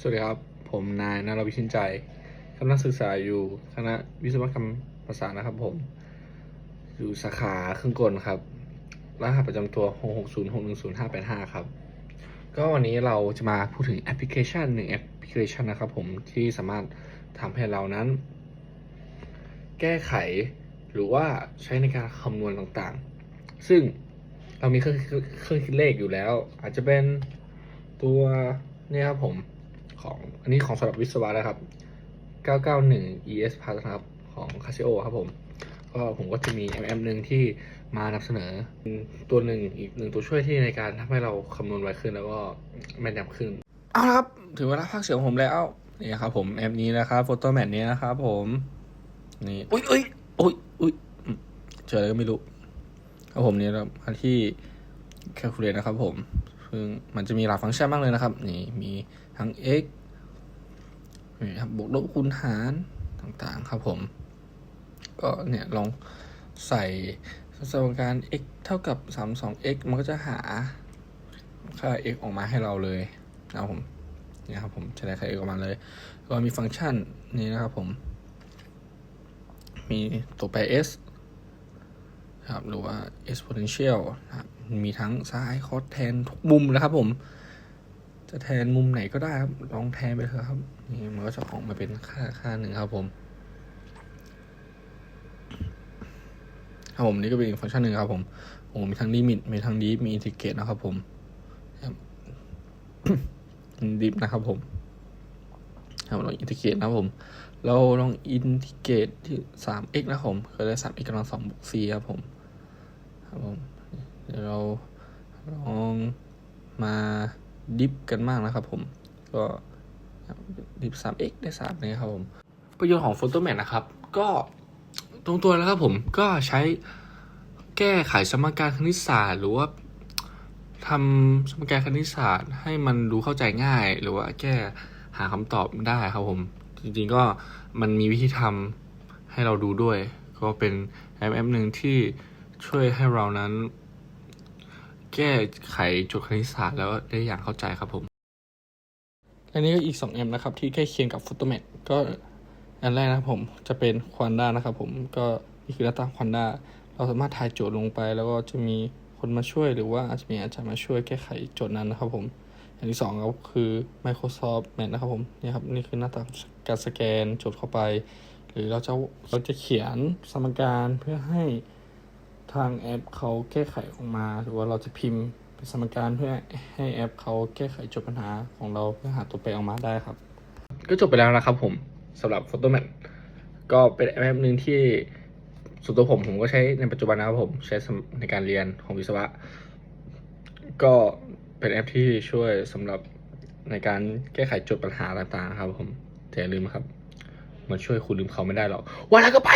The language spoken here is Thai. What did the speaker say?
สวัสดีครับ ผมนายนารวิชินใจกำลังศึกษาอยู่คณะวิศวกรรมภาษานะครับผม อยู่สาขาเครื่องกลครับ รหัสประจำตัว 660610585 ครับ ก็วันนี้เราจะมาพูดถึงแอปพลิเคชันหนึ่งแอปพลิเคชันนะครับผมที่สามารถทำให้เรานั้น แก้ไขหรือว่าใช้ในการคำนวณต่างๆ ซึ่งเรามีเครื่องเครื่องคิดเลขอยู่แล้ว อาจจะเป็นตัวนี่ครับผม อันนี้ของสำหรับวิศวะนะครับ 991 ES Plus ครับของ Casio ครับผมก็ผมก็จะมี MM หนึ่งที่มานำเสนอตัวหนึ่งอีกหนึ่งตัวช่วยที่ในการทำให้เราคำนวณไวขึ้นแล้วก็แม่นยำขึ้น เอาละครับ ถึงเวลาภาคเสียงของผมแล้วนี่ครับผมแอปนี้นะครับโฟโต้แมทนี้นะครับผมนี่อุ้ยอุ้ยอุ้ยอุ้ยเจออะไรก็ไม่รู้ครับผมนี่เรามาที่ calculate นะครับผมซึ่งมันจะมีหลายฟังก์ชันมากเลยนะครับ นี่มีทั้ง x นี่ครับบวกลบคูณหารต่างๆครับผม ก็เนี่ยลองใส่สมการ x เท่ากับ 32x มันก็จะหาค่า x ออกมาให้เราเลยนะครับผมเนี่ยครับผมจะได้ค่า x ออกมาเลย ก็มีฟังก์ชันนี้นะครับผม มีตัวแปร s ครับหรือว่า exponential ครับมีทั้งซ้ายคอสแทนทุกมุมนะครับผม จะแทนมุมไหนก็ได้ครับ ลองแทนไปเถอะครับ นี่มันก็จะออกมาเป็นค่าค่าหนึ่งครับผมครับผมนี่ก็เป็นอีกฟังก์ชันหนึ่งครับผมโอ้มีทั้งลิมิตมีทั้งดีฟมีอินทิเกรตนะครับผมครับดีฟนะครับผมครับลองอินทิเกรตนะครับผม เราลองอินทิเกรตที่ 3x นะครับผมก็ได้ 3x กำลัง2บวก c ครับผมครับผมเดี๋ยวเราลองมา ดิฟกันมากนะครับผม ก็ดิฟ 3x ได้3เลยครับผม ประโยชน์ของ Photomat นะครับ ก็ตรงตัวแล้วครับผมก็ใช้แก้ไขสมการคณิตศาสตร์ หรือว่าทำสมการคณิตศาสตร์ ให้มันดูเข้าใจง่าย หรือว่าแก้หาคำตอบได้ครับผม จริงๆก็มันมีวิธีทำให้เราดูด้วย ก็เป็นแอปแอปหนึ่งที่ช่วยให้เรานั้น แก้ไขโจทย์คณิตศาสตร์แล้วได้อย่างเข้าใจครับผมอันนี้ก็อีก 2 แอปนะครับ ที่ใกล้เคียงกับ Photomat ก็อันแรกนะครับผมจะเป็น Quanda นะครับผมก็นี่คือหน้าตา Quanda เราสามารถถ่ายโจทย์ลงไป แล้วก็จะมีคนมาช่วยหรือว่าอาจจะมีอาจารย์มาช่วยแก้ไขโจทย์นั้นนะครับผมอันที่สองก็คือ Microsoft Mat นะครับผมนี่ครับนี่คือหน้าตาการสแกนโจทย์เข้าไป หรือเราจะเราจะเขียนสมการเพื่อให้ ทางแอปเขาแก้ไขออกมา หรือว่าเราจะพิมพ์เป็นสมการเพื่อให้แอปเขาแก้ไขโจทย์ปัญหาของเราเพื่อหาตัวแปรออกมาได้ครับ ก็จบไปแล้วนะครับผมสำหรับ Photomat ก็เป็นแอปหนึ่งที่ส่วนตัวผมผมก็ใช้ในปัจจุบันนะครับผมใช้ในการเรียนของวิศวะ ก็เป็นแอปที่ช่วยสำหรับในการแก้ไขโจทย์ปัญหาต่างๆ ครับผมแต่อย่าลืมครับ มันช่วยคุณลืมเขาไม่ได้หรอกวันแล้วก็ไป